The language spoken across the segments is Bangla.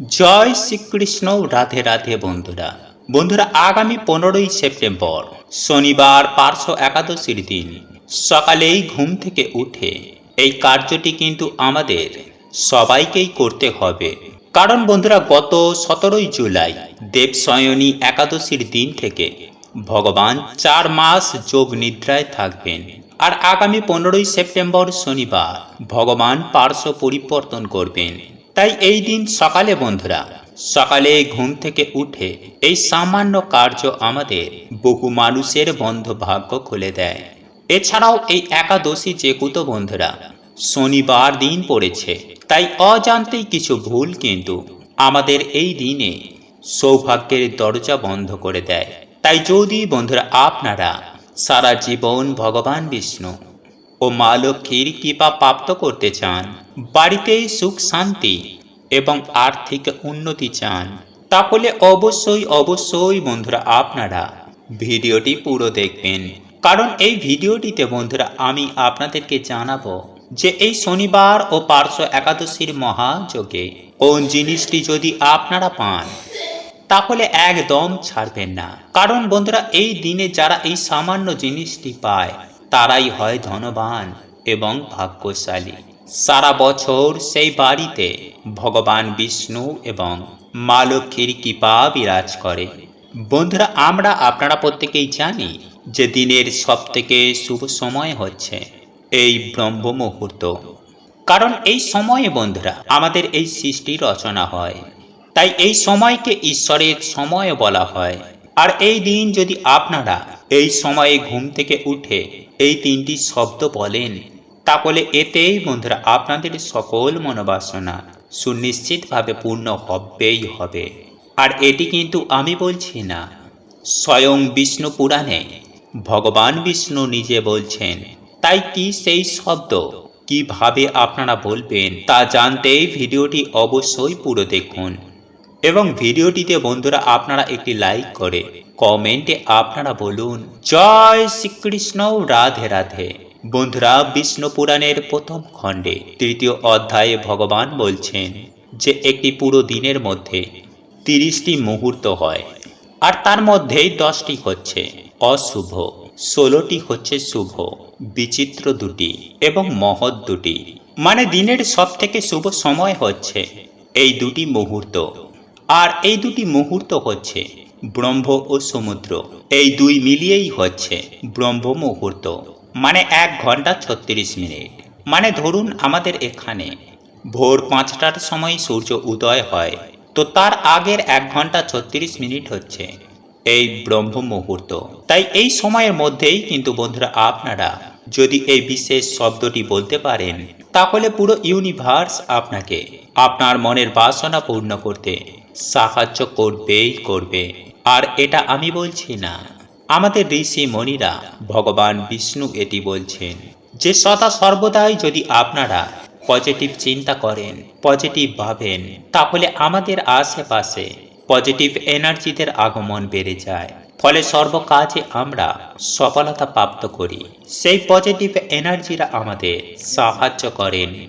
জয় শ্রীকৃষ্ণ, রাধে রাধে বন্ধুরা। বন্ধুরা, আগামী পনেরোই সেপ্টেম্বর, শনিবার, পার্শ্ব একাদশীর দিন। সকালেই ঘুম থেকে উঠে এই কার্যটি কিন্তু আমাদের সবাইকেই করতে হবে। কারণ বন্ধুরা, গত সতেরোই জুলাই দেবসয়নী একাদশীর দিন থেকে ভগবান চার মাস যোগ নিদ্রায় থাকবেন। আর আগামী পনেরোই সেপ্টেম্বর, শনিবার ভগবান পার্শ্ব পরিবর্তন করবেন। তাই এই দিন সকালে বন্ধুরা, সকালে ঘুম থেকে উঠে এই সামান্য কার্য আমাদের বহু মানুষের বন্ধ ভাগ্য খুলে দেয়। এছাড়াও এই একাদশী যে কুতো বন্ধুরা, শনিবার দিন পড়েছে, তাই অজান্তেই কিছু ভুল কিন্তু আমাদের এই দিনে সৌভাগ্যের দরজা বন্ধ করে দেয়। তাই যদি বন্ধুরা আপনারা সারা জীবন ভগবান বিষ্ণু ও মা লক্ষ্মীর কৃপা প্রাপ্ত করতে চান। বাড়িতে সুখ, শান্তি এবং আর্থিক উন্নতি চান। তাহলে অবশ্যই অবশ্যই বন্ধুরা আপনারা ভিডিওটি পুরো দেখবেন। কারণ এই ভিডিওটিতে বন্ধুরা আমি আপনাদেরকে জানাব যে এই শনিবার ও পার্শ্ব একাদশীর মহাযোগে কোন জিনিসটি যদি আপনারা পান তাহলে একদম ছাড়বেন না। কারণ বন্ধুরা এই দিনে যারা এই সামান্য জিনিসটি পায় তারাই হয় ধনবান এবং ভাগ্যশালী। সারা বছর সেই বাড়িতে ভগবান বিষ্ণু এবং মা লক্ষ্মীর কৃপা বিরাজ করে। বন্ধুরা, আমরা আপনারা প্রত্যেকেই জানি যে দিনের সব থেকে শুভ সময় হচ্ছে এই ব্রহ্ম মুহূর্ত। কারণ এই সময়ে বন্ধুরা, আমাদের এই সৃষ্টি রচনা হয়। তাই এই সময়কে ঈশ্বরের সময় বলা হয়। আর এই দিন যদি আপনারা এই সময়ে ঘুম থেকে উঠে এই তিনটি শব্দ বলেন। তাহলে এতেই বন্ধুরা আপনাদের সকল মনোবাসনা সুনিশ্চিতভাবে পূর্ণ হবেই হবে। আর এটি কিন্তু আমি বলছি না। স্বয়ং বিষ্ণু পুরাণে ভগবান বিষ্ণু নিজে বলছেন, তাই কি সেই শব্দ? কীভাবে আপনারা বলবেন তা জানতেই ভিডিওটি অবশ্যই পুরো দেখুন। এবং ভিডিওটিতে বন্ধুরা আপনারা একটি লাইক করে কমেন্টে আপনারা বলুন, জয় শ্রীকৃষ্ণ, রাধে রাধে। বন্ধুরা বিষ্ণু পুরাণের প্রথম খণ্ডে তৃতীয় অধ্যায়ে ভগবান বলছেন যে, একটি পুরো দিনের মধ্যে তিরিশটি মুহূর্ত হয় আর তার মধ্যেই দশটি হচ্ছে অশুভ, ষোলোটি হচ্ছে শুভ, বিচিত্র দুটি এবং মহৎ দুটি। মানে দিনের সব থেকে শুভ সময় হচ্ছে এই দুটি মুহূর্ত। আর এই দুটি মুহূর্ত হচ্ছে, ব্রহ্ম ও সমুদ্র। এই দুই মিলিয়েই হচ্ছে ব্রহ্ম মুহূর্ত। মানে এক ঘণ্টা ছত্রিশ মিনিট। মানে ধরুন আমাদের এখানে ভোর পাঁচটার সময় সূর্য উদয় হয়, তো তার আগের এক ঘণ্টা ছত্রিশ মিনিট হচ্ছে এই ব্রহ্ম মুহূর্ত। তাই এই সময়ের মধ্যেই কিন্তু বন্ধুরা আপনারা যদি এই বিশেষ শব্দটি বলতে পারেন, তাহলে পুরো ইউনিভার্স আপনাকে আপনার মনের বাসনা পূর্ণ করতে সাহায্য করবেই করবে। আর এটা আমি বলছি না। আমাদের ঋষি মণিরা ভগবান বিষ্ণু এটি বলছেন যে, সদা সর্বদাই যদি আপনারা পজিটিভ চিন্তা করেন পজিটিভ ভাবেন, তাহলে আমাদের আশেপাশে পজিটিভ এনার্জিদের আগমন বেড়ে যায়। ফলে সর্বকাজে আমরা সফলতা প্রাপ্ত করি। সেই পজিটিভ এনার্জিরা আমাদের সাহায্য করেন।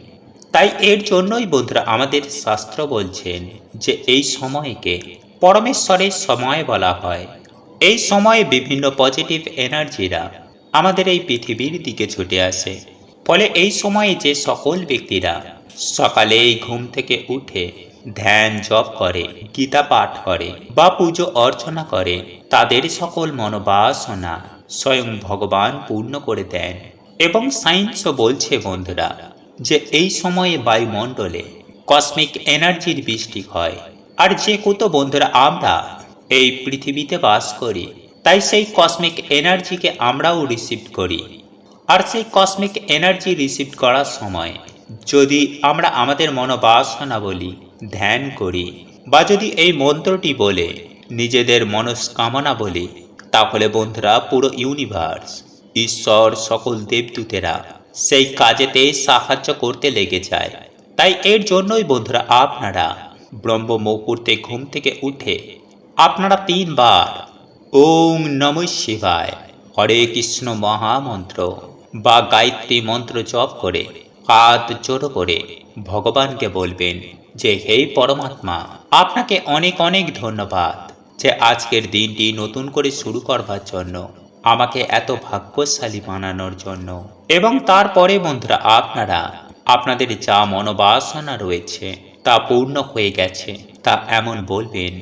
তাই এর জন্যই বন্ধুরা আমাদের শাস্ত্র বলছেন যে এই সময়কে পরমেশ্বরের সময় বলা হয়। এই সময়ে বিভিন্ন পজিটিভ এনার্জিরা আমাদের এই পৃথিবীর দিকে ছুটে আসে। ফলে এই সময়ে যে সকল ব্যক্তিরা সকালে এই ঘুম থেকে উঠে ধ্যান জপ করে, গীতা পাঠ করে বা পুজো অর্চনা করে, তাদের সকল মনোবাসনা স্বয়ং ভগবান পূর্ণ করে দেন। এবং সায়েন্সও বলছে বন্ধুরা যে এই সময়ে বায়ুমণ্ডলে কসমিক এনার্জির বৃষ্টি হয়। আর যে কত বন্ধুরা আমরা এই পৃথিবীতে বাস করি, তাই সেই কসমিক এনার্জিকে আমরাও রিসিভ করি। আর সেই কসমিক এনার্জি রিসিভ করার সময় যদি আমরা আমাদের মনোবাসনা বলি, ধ্যান করি, বা যদি এই মন্ত্রটি বলে, নিজেদের মনস্কামনা বলি, তাহলে বন্ধুরা পুরো ইউনিভার্স ঈশ্বর, সকল দেবদূতেরা সেই কাজেতে সাহায্য করতে লেগে যায়। তাই এর জন্যই বন্ধুরা আপনারা ব্রহ্ম মুহূর্তে ঘুম থেকে উঠে আপনারা তিনবার ওম নম শিবায় হরে কৃষ্ণ মহামন্ত্র বা গায়ত্রী মন্ত্র জপ করে হাত জোড়ো করে ভগবানকে বলবেন যে, হে পরমাত্মা, আপনাকে অনেক অনেক ধন্যবাদ যে আজকের দিনটি নতুন করে শুরু করবার জন্য। আমাকে এত ভাগ্যশালী বানানোর জন্য। এবং তারপরে বন্ধুরা, আপনারা, আপনাদের যা মনোবাসনা রয়েছে, তা পূর্ণ হয়ে গেছে, তা এমন বলবেন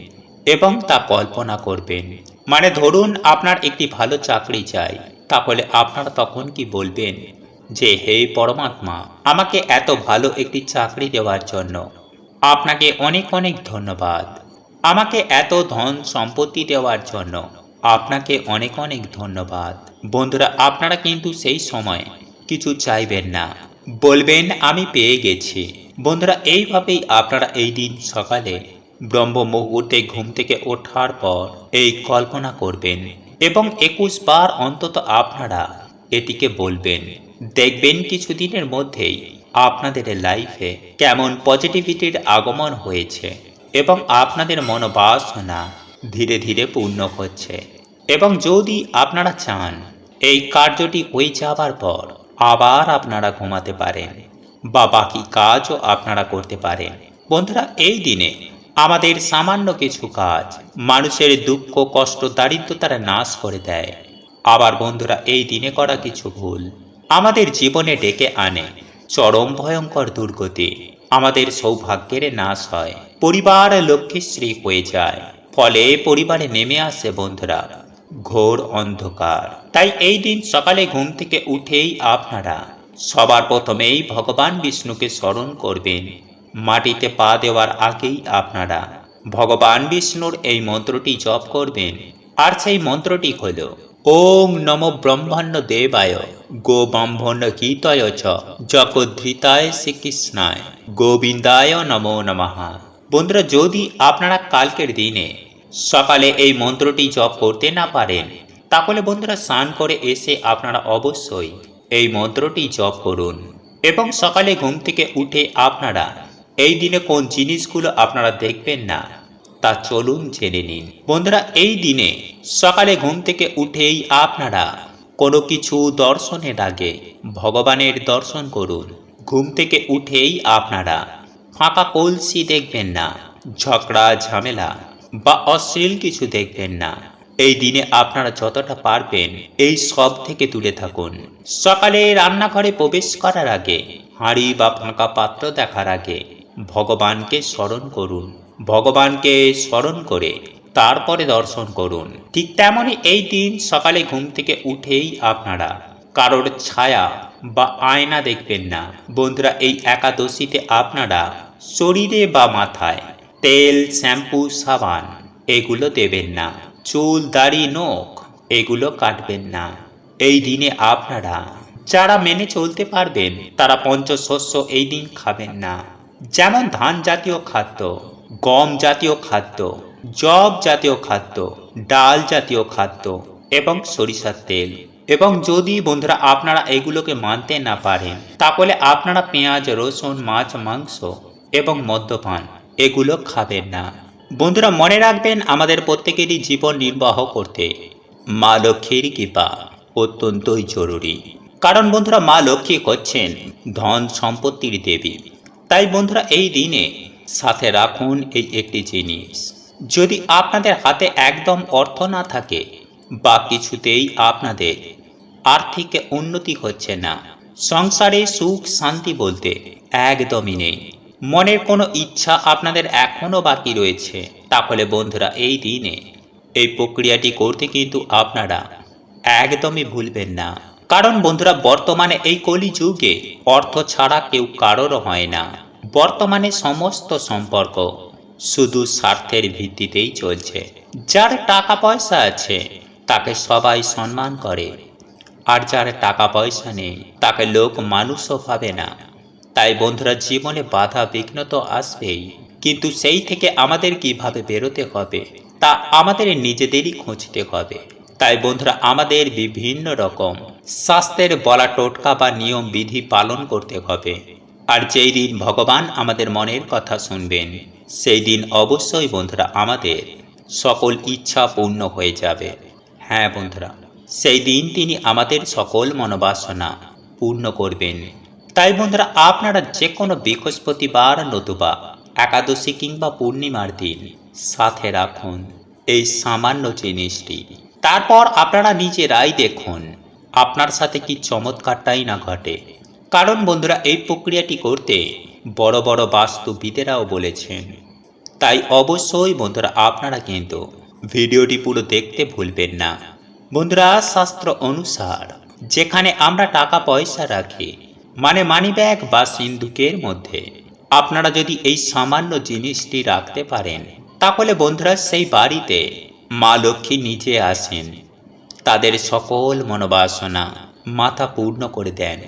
এবং তা কল্পনা করবেন। মানে ধরুন, আপনার একটি ভালো চাকরি চাই তাহলে আপনারা তখন কি বলবেন যে, হে পরমাত্মা, আমাকে এত ভালো একটি চাকরি দেওয়ার জন্য আপনাকে অনেক অনেক ধন্যবাদ। আমাকে এত ধন সম্পত্তি দেওয়ার জন্য আপনাকে অনেক অনেক ধন্যবাদ। বন্ধুরা, আপনারা কিন্তু সেই সময় কিছু চাইবেন না। বলবেন, আমি পেয়ে গেছি। বন্ধুরা, এইভাবেই আপনারা এই দিন সকালে ব্রহ্ম মুহূর্তে ঘুম থেকে ওঠার পর এই কল্পনা করবেন এবং একুশ বার অন্তত আপনারা এটিকে বলবেন। দেখবেন কিছুদিনের মধ্যেই আপনাদের লাইফে কেমন পজিটিভিটির আগমন হয়েছে এবং আপনাদের মনোবাসনা ধীরে ধীরে পূর্ণ হচ্ছে। এবং যদি আপনারা চান, এই কার্যটি হয়ে যাবার পর আবার আপনারা ঘুমাতে পারেন বা বাকি কাজও আপনারা করতে পারেন। বন্ধুরা, এই দিনে আমাদের সামান্য কিছু কাজ মানুষের দুঃখ, কষ্ট, দারিদ্রতার নাশ করে দেয়। আবার বন্ধুরা, এই দিনে করা কিছু ভুল আমাদের জীবনে ডেকে আনে। চরম ভয়ঙ্কর দুর্গতি আমাদের সৌভাগ্যের নাশ হয়। পরিবার লক্ষ্মীশ্রী হয়ে যায়। ফলে পরিবারে নেমে আসে বন্ধুরা। ঘোর অন্ধকার। তাই এই দিন সকালে ঘুম থেকে উঠেই আপনারা সবার প্রথমেই ভগবান বিষ্ণুকে স্মরণ করবেন। মাটিতে পা দেওয়ার আগেই আপনারা ভগবান বিষ্ণুর এই মন্ত্রটি জপ করবেন। আর সেই মন্ত্রটি হল ওং নম ব্রহ্মাণ্ড দেবায়, গো ব্রাহ্মণ গীতয় চ, জগদ্ধৃতায় শ্রীকৃষ্ণায়, গোবিন্দায় নমো নমঃ। বন্ধুরা, যদি আপনারা কালকের দিনে সকালে এই মন্ত্রটি জপ করতে না পারেন। তাহলে বন্ধুরা স্নান করে এসে আপনারা অবশ্যই এই মন্ত্রটি জপ করুন। এবং সকালে ঘুম থেকে উঠে আপনারা এই দিনে কোন জিনিসগুলো আপনারা দেখবেন না, তা চলুন জেনে নিন। বন্ধুরা, এই দিনে সকালে ঘুম থেকে উঠেই আপনারা কোনো কিছু দর্শনের আগে ভগবানের দর্শন করুন। ঘুম থেকে উঠেই আপনারা ফাঁকা কলসি দেখবেন না, ঝগড়া, ঝামেলা বা অশ্লীল কিছু দেখবেন না। এই দিনে আপনারা যতটা পারবেন এই সব থেকে দূরে থাকুন। সকালে রান্নাঘরে প্রবেশ করার আগে, হাঁড়ি বা ফাঁকা পাত্র দেখার আগে ভগবানকে স্মরণ করুন। ভগবানকে স্মরণ করে তারপরে দর্শন করুন। ঠিক তেমনই এই দিন সকালে ঘুম থেকে উঠেই আপনারা কারোর ছায়া বা আয়না দেখবেন না। বন্ধুরা, এই একাদশীতে আপনারা শরীরে বা মাথায় তেল, শ্যাম্পু, সাবান, এগুলো দেবেন না। চুল, দাড়ি, নখ, এগুলো কাটবেন না। এই দিনে আপনারা যারা মেনে চলতে পারবেন, তারা পঞ্চশস্য এই দিন খাবেন না। যেমন ধান জাতীয় খাদ্য, গম জাতীয় খাদ্য জব জাতীয় খাদ্য, ডাল জাতীয় খাদ্য এবং সরিষার তেল। এবং যদি বন্ধুরা আপনারা এগুলোকে মানতে না পারেন, তাহলে আপনারা পেঁয়াজ, রসুন, মাছ, মাংস এবং মদ্যপান এগুলো খাবেন না। বন্ধুরা, মনে রাখবেন আমাদের প্রত্যেকেরই জীবন নির্বাহ করতে মা লক্ষ্মীর কৃপা অত্যন্তই জরুরি। কারণ বন্ধুরা, মা লক্ষ্মী হচ্ছেন ধন সম্পত্তির দেবী। তাই বন্ধুরা, এই দিনে সাথে রাখুন এই একটি জিনিস। যদি আপনাদের হাতে একদম অর্থ না থাকে বা কিছুতেই আপনাদের আর্থিক উন্নতি হচ্ছে না, সংসারে সুখ শান্তি বলতে একদমই নেই। মনের কোনো ইচ্ছা আপনাদের এখনও বাকি রয়েছে, তাহলে বন্ধুরা এই দিনে এই প্রক্রিয়াটি করতে কিন্তু আপনারা একদমই ভুলবেন না। কারণ বন্ধুরা, বর্তমানে এই কলি যুগে অর্থ ছাড়া কেউ কারোর হয় না। বর্তমানে সমস্ত সম্পর্ক শুধু স্বার্থের ভিত্তিতেই চলছে। যার টাকা পয়সা আছে, তাকে সবাই সম্মান করে। আর যার টাকা পয়সা নেই, তাকে লোক মানুষও ভাবে না। তাই বন্ধুরা, জীবনে বাধা বিঘ্ন তো আসবেই। কিন্তু সেই থেকে আমাদের কীভাবে বেরোতে হবে, তা আমাদের নিজেদেরই খুঁজতে হবে। তাই বন্ধুরা, আমাদের বিভিন্ন রকম স্বাস্থ্যের বলা টোটকা বা নিয়ম বিধি পালন করতে হবে। আর যেই দিন ভগবান আমাদের মনের কথা শুনবেন, সেই দিন অবশ্যই বন্ধুরা আমাদের সকল ইচ্ছা পূর্ণ হয়ে যাবে। হ্যাঁ বন্ধুরা, সেই দিন তিনি আমাদের সকল মনোবাসনা পূর্ণ করবেন। তাই বন্ধুরা, আপনারা যে কোনো বৃহস্পতিবার নতুবা একাদশী কিংবা পূর্ণিমার দিন সাথে রাখুন এই সামান্য জিনিসটি। তারপর আপনারা নিজেরাই দেখুন আপনার সাথে কি চমৎকারটাই না ঘটে। কারণ বন্ধুরা, এই প্রক্রিয়াটি করতে বড় বড় বাস্তুবিদেরাও বলেছেন। তাই অবশ্যই বন্ধুরা, আপনারা কিন্তু ভিডিওটি পুরো দেখতে ভুলবেন না। বন্ধুরা, শাস্ত্র অনুসার যেখানে আমরা টাকা পয়সা রাখি মানে মানি ব্যাগ বা সিন্ধুকের মধ্যে। আপনারা যদি এই সামান্য জিনিসটি রাখতে পারেন, তাহলে বন্ধুরা সেই বাড়িতে মা লক্ষ্মী নিজে আসেন। তাদের সকল মনোবাসনা মাথা পূর্ণ করে দেন।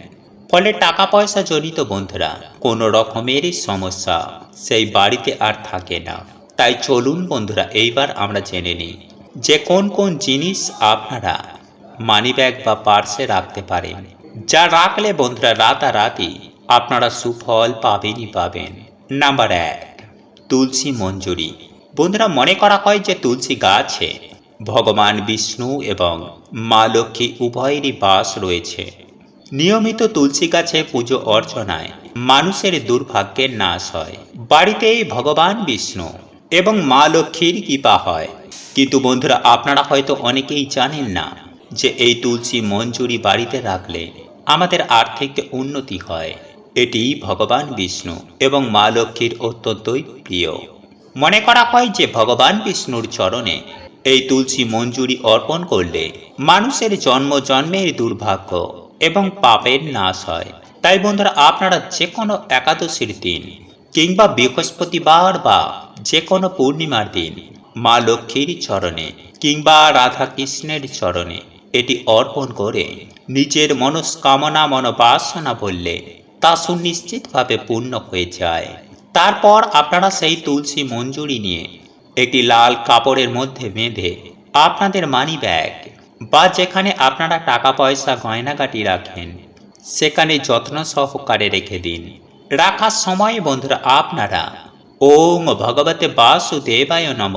ফলে টাকা পয়সা জনিত বন্ধুরা, কোনো রকমেরই সমস্যা সেই বাড়িতে আর থাকে না। তাই চলুন বন্ধুরা, এইবার আমরা জেনে নিই যে কোন কোন জিনিস আপনারা মানিব্যাগ বা পার্সে রাখতে পারেন। যা রাখলে বন্ধুরা রাতারাতি আপনারা সুফল পাবেনই পাবেন। নাম্বার এক, তুলসী মঞ্জুরি। বন্ধুরা মনে করা হয় যে তুলসী গাছে ভগবান বিষ্ণু এবং মা লক্ষ্মী উভয়েরই বাস রয়েছে। নিয়মিত তুলসী গাছে পুজো অর্চনায় মানুষের দুর্ভাগ্যের নাশ হয়। বাড়িতেই ভগবান বিষ্ণু এবং মা লক্ষ্মীর কৃপা হয়। কিন্তু বন্ধুরা আপনারা হয়তো অনেকেই জানেন না যে এই তুলসী মঞ্জুরি বাড়িতে রাখলে আমাদের আর্থিক উন্নতি হয়। এটি ভগবান বিষ্ণু এবং মা লক্ষ্মীর অত্যন্তই প্রিয়। মনে করা হয় যে ভগবান বিষ্ণুর চরণে এই তুলসী মঞ্জুরি অর্পণ করলে মানুষের জন্ম, জন্মের দুর্ভাগ্য এবং পাপের নাশ হয়। তাই বন্ধুরা, আপনারা যে কোনো একাদশীর দিন কিংবা বৃহস্পতিবার বা যে কোনো পূর্ণিমার দিন মা লক্ষ্মীর চরণে কিংবা রাধা কৃষ্ণের চরণে এটি অর্পণ করে নিজের মনস্কামনা মনোবাসনা বললে তা সুনিশ্চিতভাবে পূর্ণ হয়ে যায়। তারপর আপনারা সেই তুলসী মঞ্জুরি নিয়ে একটি লাল কাপড়ের মধ্যে বেঁধে আপনাদের মানি ব্যাগ বা যেখানে আপনারা টাকা পয়সা গয়নাগাটি রাখেন, সেখানে যত্ন সহকারে রেখে দিন। রাখার সময় বন্ধুরা আপনারা ওম ভগবতে বাসুদেবায় নম।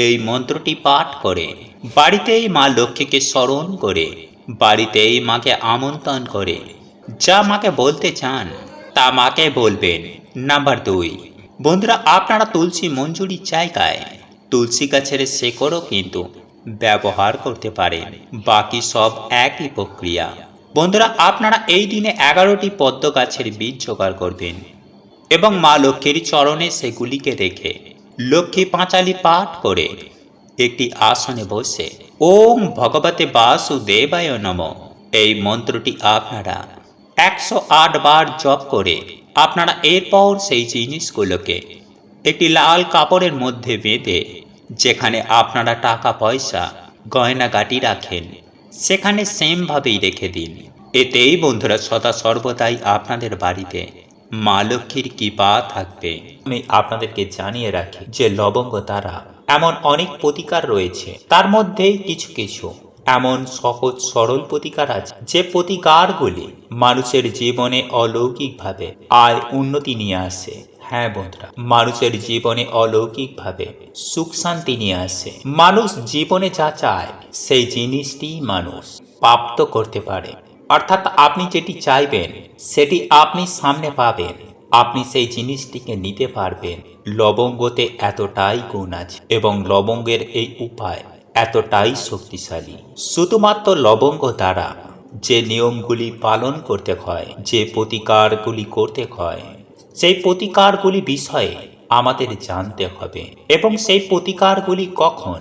এই মন্ত্রটি পাঠ করে বাড়িতেই মা লক্ষ্মীকে স্মরণ করে, বাড়িতেই মাকে আমন্ত্রণ করে। যা মাকে বলতে চান, তা মাকে বলবেন। নাম্বার দুই, বন্ধুরা, আপনারা তুলসী মঞ্জুরির জায়গায় তুলসী গাছের শেকড়ও কিন্তু ব্যবহার করতে পারেন। বাকি সব একই প্রক্রিয়া। বন্ধুরা, আপনারা এই দিনে এগারোটি পদ্ম গাছের বীজ জোগাড় করবেন এবং মা লক্ষ্মীর চরণে সেগুলিকে রেখে লক্ষ্মী পাঁচালি পাঠ করে একটি আসনে বসে, ওম ভগবতে বাসুদেবায় নম। এই মন্ত্রটি আপনারা একশো আট বার জপ করে আপনারা এরপর সেই জিনিসগুলোকে একটি লাল কাপড়ের মধ্যে বেঁধে, যেখানে আপনারা টাকা, পয়সা, গয়নাগাটি রাখেন, সেখানে সেমভাবেই রেখে দিন। এতেই বন্ধুরা সদা সর্বদাই আপনাদের বাড়িতে মা লক্ষ্মীর কৃপা থাকবে। আমি আপনাদেরকে জানিয়ে রাখি যে লবঙ্গ দ্বারা এমন অনেক প্রতিকার রয়েছে। তার মধ্যেই কিছু কিছু। এমন সহজ সরল প্রতিকার আছে, যে প্রতিকারগুলি মানুষের জীবনে অলৌকিকভাবে আয় উন্নতি নিয়ে আসে। হ্যাঁ বন্ধুরা, মানুষের জীবনে অলৌকিকভাবে সুখ শান্তি নিয়ে আসে। মানুষ জীবনে যা চায়, সেই জিনিসটি মানুষ প্রাপ্ত করতে পারে। অর্থাৎ আপনি যেটি চাইবেন, সেটি আপনি সামনে পাবেন। আপনি সেই জিনিসটিকে নিতে পারবেন। লবঙ্গতে এতটাই গুণ আছে এবং লবঙ্গের এই উপায় এতটাই শক্তিশালী। শুধুমাত্র লবঙ্গ দ্বারা যে নিয়মগুলি পালন করতে হয়, যে প্রতিকারগুলি করতে হয়, সেই প্রতিকারগুলি বিষয়ে আমাদের জানতে হবে এবং সেই প্রতিকারগুলি কখন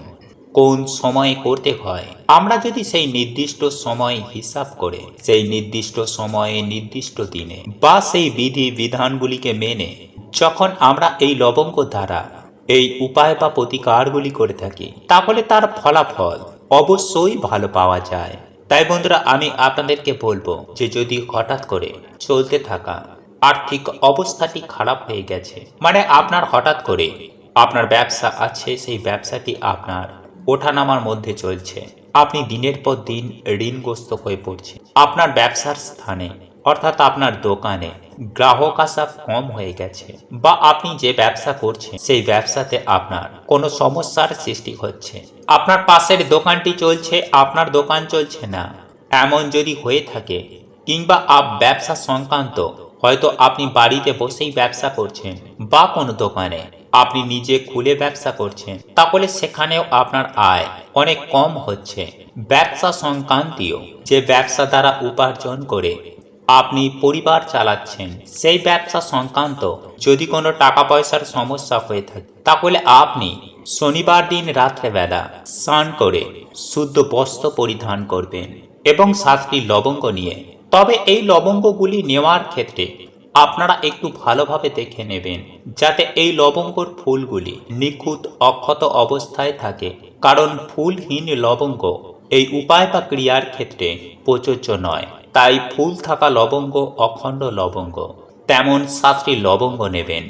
কোন সময়ে করতে হয়। আমরা যদি সেই নির্দিষ্ট সময় হিসাব করে, সেই নির্দিষ্ট সময়ে, নির্দিষ্ট দিনে বা সেই বিধি বিধানগুলিকে মেনে যখন আমরা এই লবঙ্গ দ্বারা, এই উপায় বা প্রতিকারগুলি করে থাকি, তাহলে তার ফলাফল অবশ্যই ভালো পাওয়া যায়। তাই বন্ধুরা, আমি আপনাদেরকে বলব যে যদি হঠাৎ করে চলতে থাকা আর্থিক অবস্থাটি খারাপ হয়ে গেছে মানে আপনার হঠাৎ করে আপনার ব্যবসা আছে, সেই ব্যবসাটি আপনার ওঠানামার মধ্যে চলছে। আপনি দিনের পর দিন ঋণগ্রস্ত হয়ে পড়ছে আপনার ব্যবসার স্থানে, অর্থাৎ আপনার দোকানে, গ্রাহক আসা কম হয়ে গেছে বা আপনি যে ব্যবসা করছেন, সেই ব্যবসাতে আপনার কোনো সমস্যার সৃষ্টি হচ্ছে। আপনার পাশের দোকানটি চলছে, আপনার দোকান চলছে না। এমন যদি হয়ে থাকে কিংবা আপ ব্যবসা সংক্রান্ত হয়তো আপনি বাড়িতে বসেই ব্যবসা করছেন বা কোনো দোকানে। আপনি নিজে খুলে ব্যবসা করছেন, তাহলে সেখানেও আপনার আয় অনেক কম হচ্ছে। ব্যবসা সংক্রান্তীয় যে ব্যবসা দ্বারা উপার্জন করে আপনি পরিবার চালাচ্ছেন, সেই ব্যবসা সংক্রান্ত যদি কোনো টাকা পয়সার সমস্যা হয়ে থাকে, তাহলে আপনি শনিবার দিন রাত্রেবেলা স্নান করে শুদ্ধ বস্ত্র পরিধান করবেন এবং সাতটি লবঙ্গ নিয়ে তবে এই লবঙ্গগুলি নেওয়ার ক্ষেত্রে আপনারা একটু ভালোভাবে দেখে নেবেন, যাতে এই লবঙ্গর ফুলগুলি নিখুঁত অক্ষত অবস্থায় থাকে। কারণ ফুলহীন লবঙ্গ এই উপায় বা ক্রিয়ার ক্ষেত্রে প্রযোজ্য নয়। তাই ফুল থাকা লবঙ্গ অখণ্ড লবঙ্গ, তেমন সাতটি লবঙ্গ নেবেন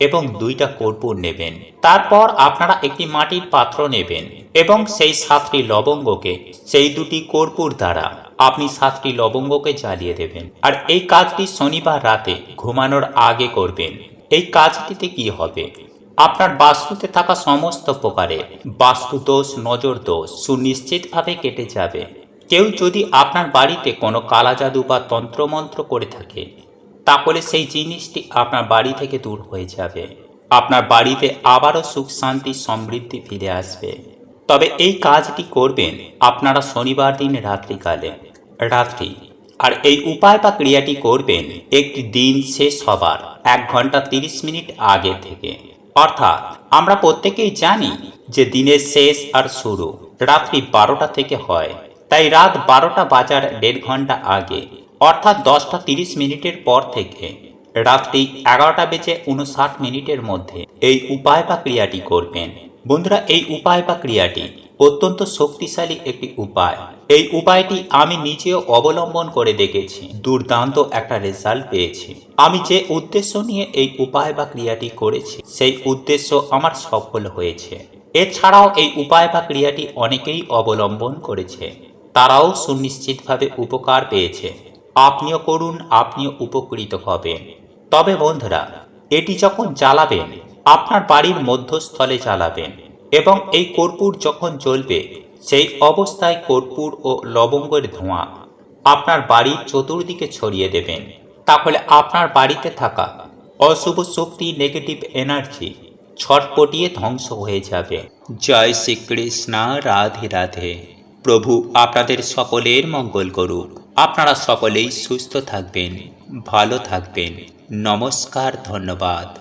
এবং দুইটা কর্পূর নেবেন। তারপর আপনারা একটি মাটির পাত্র নেবেন এবং সেই সাতটি লবঙ্গকে সেই দুটি কর্পূর দ্বারা আপনি সাতটি লবঙ্গকে জ্বালিয়ে দেবেন। আর এই কাজটি শনিবার রাতে ঘুমানোর আগে করবেন। এই কাজটিতে কি হবে? আপনার বাস্তুতে থাকা সমস্ত প্রকারে বাস্তু দোষ নজর দোষ সুনিশ্চিতভাবে কেটে যাবে। কেউ যদি আপনার বাড়িতে কোনো কালা জাদু বা তন্ত্রমন্ত্র করে থাকে, তাহলে সেই জিনিসটি আপনার বাড়ি থেকে দূর হয়ে যাবে। আপনার বাড়িতে আবারও সুখ, শান্তি, সমৃদ্ধি ফিরে আসবে। তবে এই কাজটি করবেন আপনারা শনিবার দিন রাত্রিকালে। রাত্রি। আর এই উপায় বা ক্রিয়াটি করবেন একটি দিন শেষ হবার, এক ঘণ্টা তিরিশ মিনিট আগে থেকে। অর্থাৎ আমরা প্রত্যেকেই জানি যে দিনের শেষ আর শুরু রাত্রি বারোটা থেকে হয়। তাই রাত বারোটা বাজার দেড় ঘণ্টা আগে, অর্থাৎ দশটা তিরিশ মিনিটের পর থেকে, রাত্রি এগারোটা বেজে উনষাট মিনিটের মধ্যে এই উপায় বা ক্রিয়াটি করবেন। বন্ধুরা, এই উপায় বা ক্রিয়াটি অত্যন্ত শক্তিশালী একটি উপায়। এই উপায়টি আমি নিজেও অবলম্বন করে দেখেছি। দুর্দান্ত একটা রেজাল্ট পেয়েছি। আমি যে উদ্দেশ্য নিয়ে এই উপায় বা ক্রিয়াটি করেছি, সেই উদ্দেশ্য আমার সফল হয়েছে। এছাড়াও এই উপায় বা ক্রিয়াটি অনেকেই অবলম্বন করেছে। তারাও সুনিশ্চিতভাবে উপকার পেয়েছে। আপনিও করুন, আপনিও উপকৃত হবেন। তবে বন্ধুরা, এটি যখন জ্বালাবেন, আপনার বাড়ির মধ্যস্থলে জ্বালাবেন। এবং এই কর্পূর যখন জ্বলবে, সেই অবস্থায় কর্পূর ও লবঙ্গের ধোঁয়া আপনার বাড়ির চতুর্দিকে ছড়িয়ে দেবেন। তাহলে আপনার বাড়িতে থাকা অশুভ শক্তি নেগেটিভ এনার্জি ছটপটিয়ে ধ্বংস হয়ে যাবে। জয় শ্রীকৃষ্ণ, রাধে রাধে। প্রভু আপনাদের সকলের মঙ্গল করুক। আপনারা সকলেই সুস্থ থাকবেন, ভালো থাকবেন। নমস্কার, ধন্যবাদ।